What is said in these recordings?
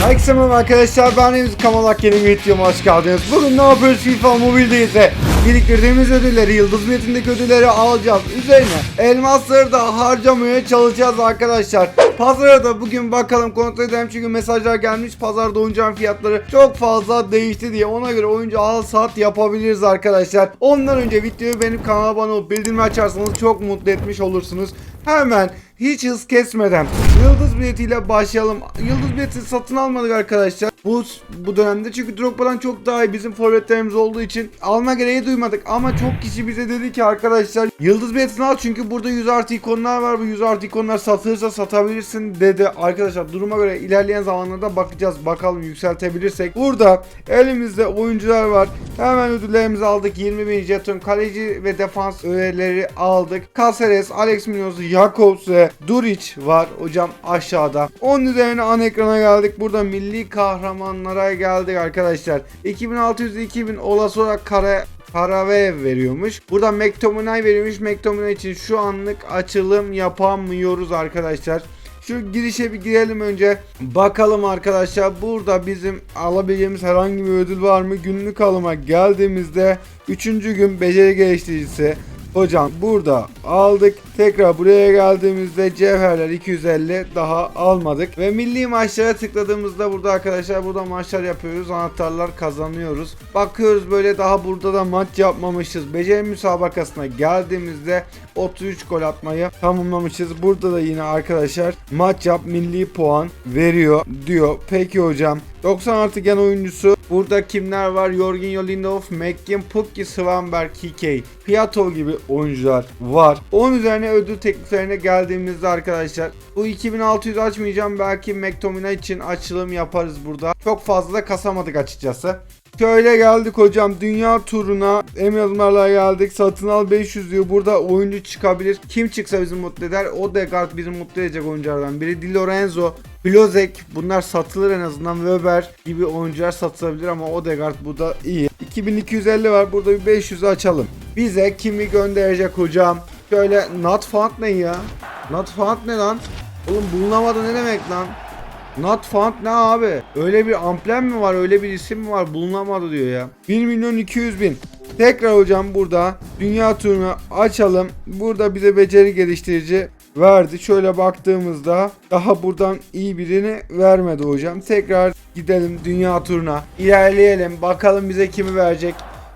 Herkese merhaba arkadaşlar ben Remzi Kamalak yeni bir videoma hoş geldiniz. Bugün ne yapıyoruz FIFA Mobile'deyiz de biriktirdiğimiz ödülleri, yıldız biletindeki ödülleri alacağız. Üzerine elmasları da harcamaya çalışacağız arkadaşlar. Pazara da bugün bakalım kontrol edelim çünkü mesajlar gelmiş. Pazarda oyuncağın fiyatları çok fazla değişti diye ona göre oyuncu al sat yapabiliriz arkadaşlar. Ondan önce videoyu benim kanalıma abone olup bildirimi açarsanız çok mutlu etmiş olursunuz. Hemen hiç hız kesmeden yıldız biletiyle başlayalım. Yıldız bileti satın almadık arkadaşlar. Bu bu dönemde çünkü Drogba'dan çok daha iyi bizim forvetlerimiz olduğu için alma gereği duymadık. Ama çok kişi bize dedi ki arkadaşlar yıldız biletini al çünkü burada 100 artı ikonlar var. Bu 100 artı ikonlar satılırsa satabilirsin dedi. Arkadaşlar duruma göre ilerleyen zamanlarda bakacağız. Bakalım yükseltebilirsek. Burada elimizde oyuncular var. Hemen ödüllerimizi aldık. 20 bin jeton kaleci ve defans öğeleri aldık. Caceres, Alex Munoz, Jakobs ve Duric var hocam aşağıda. Onun üzerine an ekrana geldik. Burada milli kahramanlara geldik arkadaşlar. 2600 2000 olası olarak kare Karave veriyormuş. Burada McTominay veriyormuş. McTominay için şu anlık açılım yapamıyoruz arkadaşlar. Şu girişe bir girelim önce. Bakalım arkadaşlar burada bizim alabileceğimiz herhangi bir ödül var mı? Günlük alıma geldiğimizde 3. gün beceri geliştiricisi Hocam burada aldık. Tekrar buraya geldiğimizde cevherler 250 daha almadık. Ve milli maçlara tıkladığımızda burada arkadaşlar burada maçlar yapıyoruz. Anahtarlar kazanıyoruz. Bakıyoruz böyle daha burada da maç yapmamışız. Beceri müsabakasına geldiğimizde 33 gol atmayı tamamlamışız. Burada da yine arkadaşlar maç yap milli puan veriyor diyor. Peki hocam 90 artı gen oyuncusu. Burada kimler var? Jorginho Lindelof, McGinn, Pukki, Svanberg, Kike, Piatov gibi oyuncular var. Onun üzerine ödül tekliflerine geldiğimizde arkadaşlar bu 2600 açmayacağım. Belki McTominay için açılım yaparız burada. Çok fazla da kasamadık açıkçası. Şöyle geldik hocam. Dünya turuna. Emirler'la geldik. Satın al 500 diyor. Burada oyuncu çıkabilir. Kim çıksa bizi mutlu eder? Odegaard bizi mutlu edecek oyunculardan biri. Di Lorenzo Blozek. Bunlar satılır en azından. Weber gibi oyuncular satılabilir ama Odegaard bu da iyi. 2250 var. Burada bir 500'ü açalım. Bize kimi gönderecek hocam? Şöyle not found ne ya? Not found ne lan? Oğlum bulunamadı ne demek lan Not found ne abi? Öyle bir amblem mi var? Öyle bir isim mi var? Bulunamadı diyor ya. 1 milyon 200 bin. Tekrar hocam burada dünya turunu açalım. Burada bize beceri geliştirici verdi. Şöyle baktığımızda daha buradan iyi birini vermedi hocam. Tekrar gidelim dünya turuna. İlerleyelim. Bakalım bize kimi verecek.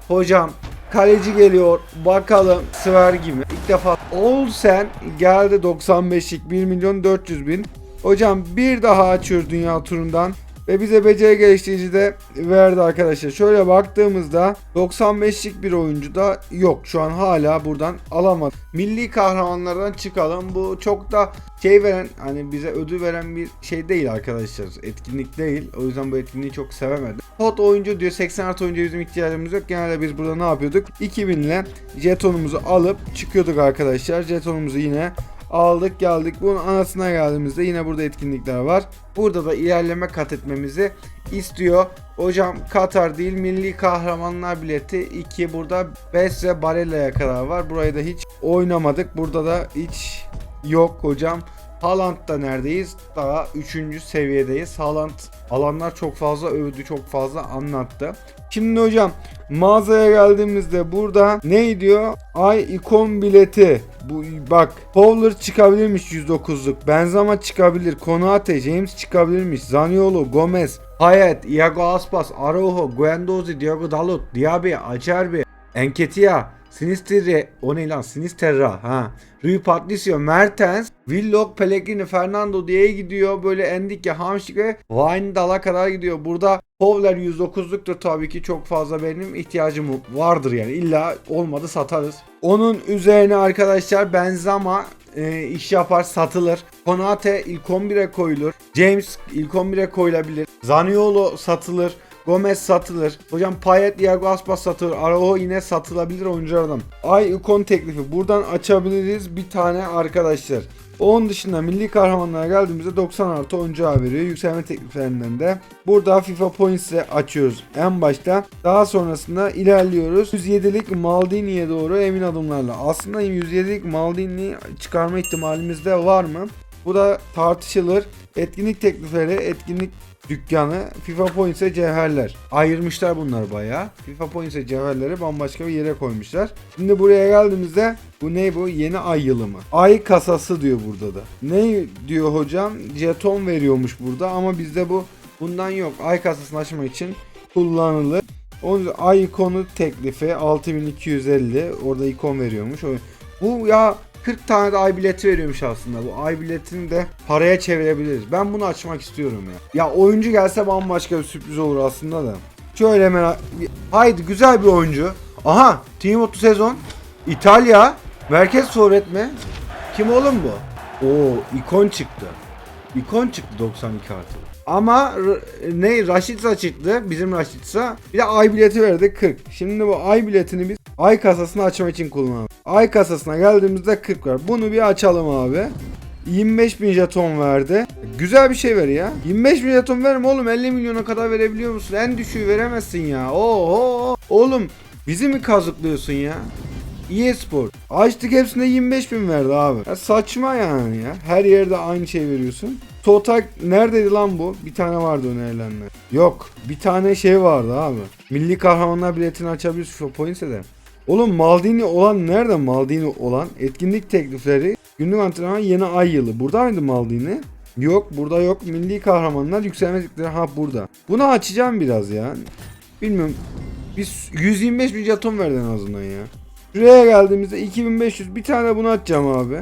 Hocam Kaleci geliyor. Bakalım Svergi mi? İlk defa Olsen geldi 95'lik 1 milyon 400 bin. Hocam bir daha açıyoruz dünya turundan. Ve bize beceri geliştirici de verdi arkadaşlar. Şöyle baktığımızda 95'lik bir oyuncu da yok. Şu an hala buradan alamadık. Milli kahramanlardan çıkalım. Bu çok da şey veren hani bize ödül veren bir şey değil arkadaşlar. Etkinlik değil. O yüzden bu etkinliği çok sevemedim. Hot oyuncu diyor 80 artı oyuncu bizim ihtiyacımız yok. Genelde biz burada ne yapıyorduk? 2000 ile jetonumuzu alıp çıkıyorduk arkadaşlar. Jetonumuzu yine aldık geldik. Bunun anasına geldiğimizde yine burada etkinlikler var. Burada da ilerleme kat etmemizi istiyor. Hocam Katar değil milli kahramanlar bileti 2 burada Bes ve Barella'ya kadar var. Burayı da hiç oynamadık. Burada da hiç yok hocam. Haaland'da neredeyiz? Daha 3. seviyedeyiz. Haaland alanlar çok fazla övdü, çok fazla anlattı. Şimdi hocam mağazaya geldiğimizde burada ne diyor? Ay ikon bileti. Bu bak Fowler çıkabilirmiş 109'luk. Benzema çıkabilir. Konate, James çıkabilirmiş. Zaniolo, Gomez, Hayat, Iago Aspas, Araujo, Guendouzi, Diogo Dalot, Diaby, Acerbi, Enketia, Sinisteri, o ne lan? Sinisterra ha. Rui Patricio, Mertens, Willock, Pellegrini, Fernando diye gidiyor. Böyle Endike, Hamşik ve Wijndal'a kadar gidiyor. Burada Fowler 109'luktur tabii ki çok fazla benim ihtiyacım vardır yani. İlla olmadı satarız. Onun üzerine arkadaşlar Benzema e, iş yapar satılır. Konate ilk 11'e koyulur. James ilk 11'e koyulabilir. Zaniolo satılır. Gomez satılır. Hocam Payet, Diego Aspas satılır. Araujo yine satılabilir oyunculardan. Ay ikon teklifi. Buradan açabiliriz bir tane arkadaşlar. Onun dışında milli kahramanlara geldiğimizde 90 artı oyuncu veriyor. Yükselme tekliflerinden de. Burada FIFA Points'e açıyoruz en başta. Daha sonrasında ilerliyoruz. 107'lik Maldini'ye doğru emin adımlarla. Aslında 107'lik Maldini çıkarma ihtimalimiz de var mı? Bu da tartışılır. Etkinlik teklifleri, etkinlik dükkanı FIFA Points'e cevherler. Ayırmışlar bunlar bayağı. FIFA Points'e cevherleri bambaşka bir yere koymuşlar. Şimdi buraya geldiğimizde bu ne bu? Yeni ay yılı mı? Ay kasası diyor burada da. Ne diyor hocam? Jeton veriyormuş burada ama bizde bu bundan yok. Ay kasasını açmak için kullanılır. Onun ay ikonu teklifi 6250 orada ikon veriyormuş. Bu ya 40 tane de ay bileti veriyormuş aslında. Bu ay biletini de paraya çevirebiliriz. Ben bunu açmak istiyorum ya. Ya oyuncu gelse bambaşka bir sürpriz olur aslında da. Şöyle merak... Haydi güzel bir oyuncu. Aha Team 30 sezon. İtalya. Merkez forvet mi? Kim oğlum bu? Oo ikon çıktı. İkon çıktı 92 artı. Ama ne Raşitsa çıktı. Bizim Raşitsa. Bir de ay bileti verdi 40. Şimdi bu ay biletini biz ay kasasını açmak için kullanalım. Ay kasasına geldiğimizde 40 var. Bunu bir açalım abi. 25 bin jeton verdi. Güzel bir şey ver ya. 25 bin jeton verme oğlum 50 milyona kadar verebiliyor musun? En düşüğü veremezsin ya. Oo, oğlum bizi mi kazıklıyorsun ya? EA Spor. Açtık hepsine 25 bin verdi abi. Ya saçma yani ya. Her yerde aynı şey veriyorsun. Total neredeydi lan bu? Bir tane vardı önerilenler. Yok. Bir tane şey vardı abi. Milli kahramanlar biletini açabiliriz FIFA Points'e de. Oğlum Maldini olan nerede Maldini olan? Etkinlik teklifleri. Günlük antrenman yeni ay yılı. Burada mıydı Maldini? Yok burada yok. Milli kahramanlar yükselme teklifleri. Ha burada. Bunu açacağım biraz ya. Bilmiyorum. Biz 125 bin jeton verdi en azından ya. Şuraya geldiğimizde 2500 bir tane bunu atacağım abi.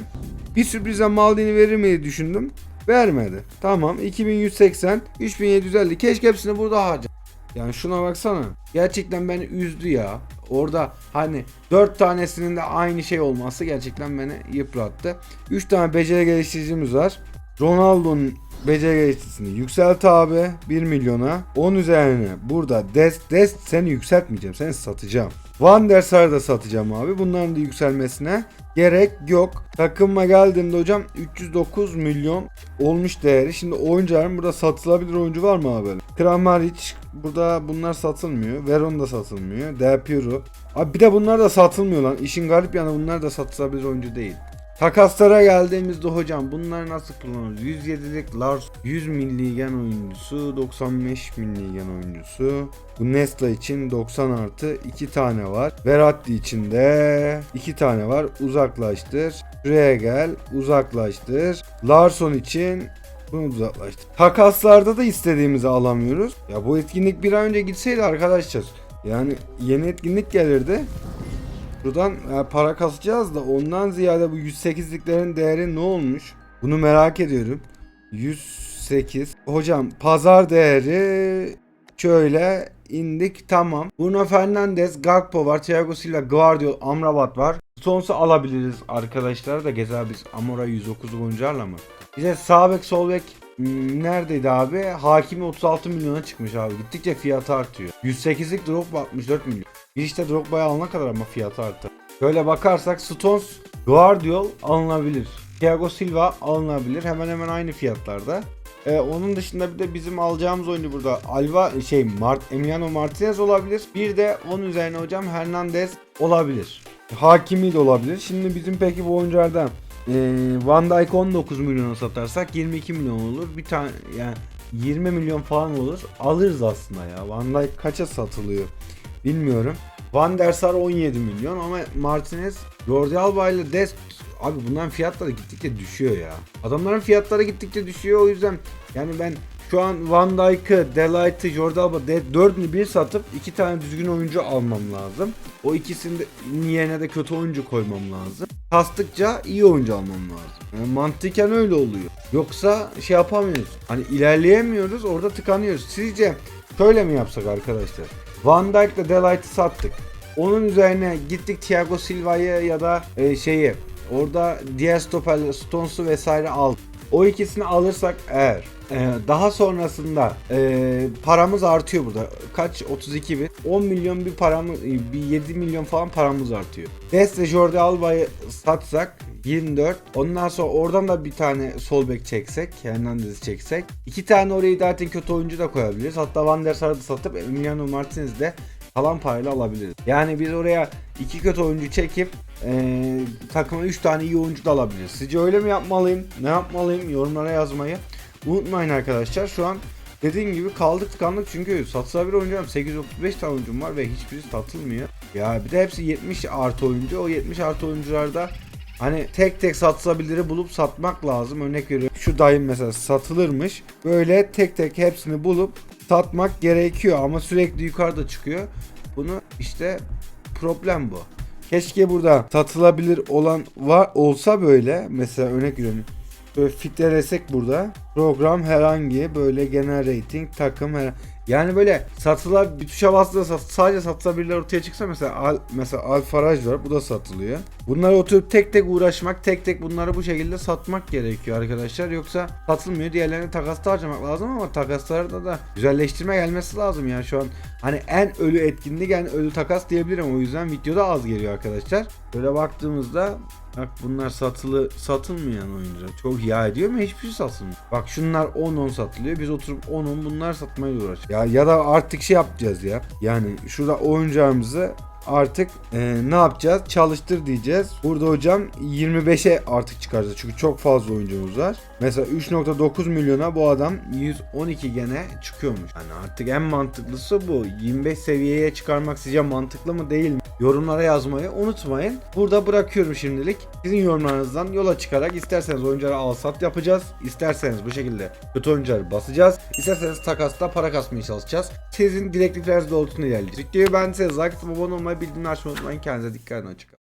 Bir sürprize Maldini verir mi diye düşündüm. Vermedi. Tamam 2180 3750 keşke hepsini burada harca. Yani şuna baksana. Gerçekten beni üzdü ya. Orada hani 4 tanesinin de aynı şey olması gerçekten beni yıprattı. 3 tane beceri geliştiricimiz var. Ronaldo'nun beceri geliştiricisini yükselt abi 1 milyona. 10 üzerine burada Dest Dest seni yükseltmeyeceğim. Seni satacağım. Van der Sar'ı da satacağım abi. Bunların da yükselmesine gerek yok. Takıma geldiğimde hocam 309 milyon olmuş değeri. Şimdi oyuncuların burada satılabilir oyuncu var mı abi? Kramaric burada bunlar satılmıyor. Veron da satılmıyor. Del Piero. Abi bir de bunlar da satılmıyor lan. İşin garip yanı bunlar da satılabilir oyuncu değil. Takaslara geldiğimizde hocam bunları nasıl kullanırız? 107'lik Lars 100 milli gen oyuncusu 95 milli gen oyuncusu bu Nesla için 90 artı 2 tane var. Veratti için de 2 tane var. Uzaklaştır. Şuraya gel. Uzaklaştır. Larson için bunu uzaklaştır. Takaslarda da istediğimizi alamıyoruz. Ya bu etkinlik bir ay önce gitseydi arkadaşlar. Yani yeni etkinlik gelirdi. Buradan e, para kasacağız da ondan ziyade bu 108'liklerin değeri ne olmuş? Bunu merak ediyorum. 108. Hocam pazar değeri şöyle indik tamam. Bruno Fernandes, Gakpo var, Thiago Silva, Guardiol, Amrabat var. Stones'u alabiliriz arkadaşlar da gezer biz Amora 109 oyuncularla mı? Bize sağ bek sol bek hmm, neredeydi abi? Hakimi 36 milyona çıkmış abi. Gittikçe fiyatı artıyor. 108'lik Drogba 64 milyon. Bir işte Drogba'ya alana kadar ama fiyatı arttı. Böyle bakarsak Stones, Guardiol alınabilir. Thiago Silva alınabilir. Hemen hemen aynı fiyatlarda. Ee, onun dışında bir de bizim alacağımız oyuncu burada Alva şey Mart Emiliano Martinez olabilir. Bir de onun üzerine hocam Hernandez olabilir. Hakimi de olabilir. Şimdi bizim peki bu oyunculardan e, Van Dijk 19 milyona satarsak 22 milyon olur. Bir tane yani 20 milyon falan olur. Alırız aslında ya. Van Dijk kaça satılıyor bilmiyorum. Van der Sar 17 milyon ama Martinez, Jordi Alba ile Dest Abi bunların fiyatları gittikçe düşüyor ya. Adamların fiyatları gittikçe düşüyor o yüzden yani ben şu an Van Dijk'ı, Delight'ı, Jordi Alba, De dördünü bir satıp iki tane düzgün oyuncu almam lazım. O ikisinin yerine de kötü oyuncu koymam lazım. Kastıkça iyi oyuncu almam lazım. Yani mantıken öyle oluyor. Yoksa şey yapamıyoruz. Hani ilerleyemiyoruz orada tıkanıyoruz. Sizce şöyle mi yapsak arkadaşlar? Van Dijk'la Delight'ı sattık. Onun üzerine gittik Thiago Silva'yı ya da e, şeyi orada diğer stoper Stones'u vesaire aldık. O ikisini alırsak eğer e, daha sonrasında e, paramız artıyor burada. Kaç? 32 bin. 10 milyon bir paramız, bir 7 milyon falan paramız artıyor. Deste Jordi Alba'yı satsak 24. Ondan sonra oradan da bir tane sol bek çeksek, Hernandez'i çeksek. iki tane oraya zaten kötü oyuncu da koyabiliriz. Hatta Van der Sar'ı da satıp Emiliano Martinez'i de kalan parayla alabiliriz. Yani biz oraya iki kötü oyuncu çekip e, takıma 3 tane iyi oyuncu da alabiliriz. Sizce öyle mi yapmalıyım? Ne yapmalıyım? Yorumlara yazmayı unutmayın arkadaşlar. Şu an dediğim gibi kaldık tıkandık çünkü satılabilir oyuncu var. 835 tane oyuncum var ve hiçbiri satılmıyor. Ya bir de hepsi 70 artı oyuncu. O 70 artı oyuncularda Hani tek tek satılabiliri bulup satmak lazım. Örnek veriyorum. Şu dayım mesela satılırmış. Böyle tek tek hepsini bulup satmak gerekiyor ama sürekli yukarıda çıkıyor. Bunu işte problem bu. Keşke burada satılabilir olan var olsa böyle mesela örnek veriyorum. Böyle filtrelesek burada. Program herhangi böyle genel rating takım her yani böyle satılar bir tuşa bastığında sat, sadece satılabilirler ortaya çıksa mesela al, mesela Alfaraj var bu da satılıyor. Bunları oturup tek tek uğraşmak tek tek bunları bu şekilde satmak gerekiyor arkadaşlar. Yoksa satılmıyor diğerlerini takasta harcamak lazım ama takaslarda da güzelleştirme gelmesi lazım yani şu an hani en ölü etkinlik en ölü takas diyebilirim o yüzden videoda az geliyor arkadaşlar. Böyle baktığımızda Bak bunlar satılı satılmayan oyuncular. Çok yağ ediyor ama hiçbir şey satılmıyor. Bak şunlar 10-10 satılıyor. Biz oturup 10-10 bunlar satmaya uğraş. Ya ya da artık şey yapacağız ya. Yani şurada oyuncağımızı artık e, ne yapacağız? Çalıştır diyeceğiz. Burada hocam 25'e artık çıkaracağız. Çünkü çok fazla oyuncumuz var. Mesela 3.9 milyona bu adam 112 gene çıkıyormuş. Yani artık en mantıklısı bu. 25 seviyeye çıkarmak sizce mantıklı mı değil mi? Yorumlara yazmayı unutmayın. Burada bırakıyorum şimdilik. Sizin yorumlarınızdan yola çıkarak isterseniz oyuncuları al sat yapacağız. İsterseniz bu şekilde kötü oyuncuları basacağız. İsterseniz takasta para kasmaya çalışacağız. Sizin direktifleriniz doğrultusunda ilerleyeceğiz. Videoyu beğendiyseniz like atıp abone olmayı bildirimleri açmayı unutmayın. Kendinize dikkat edin. Hoşçakalın.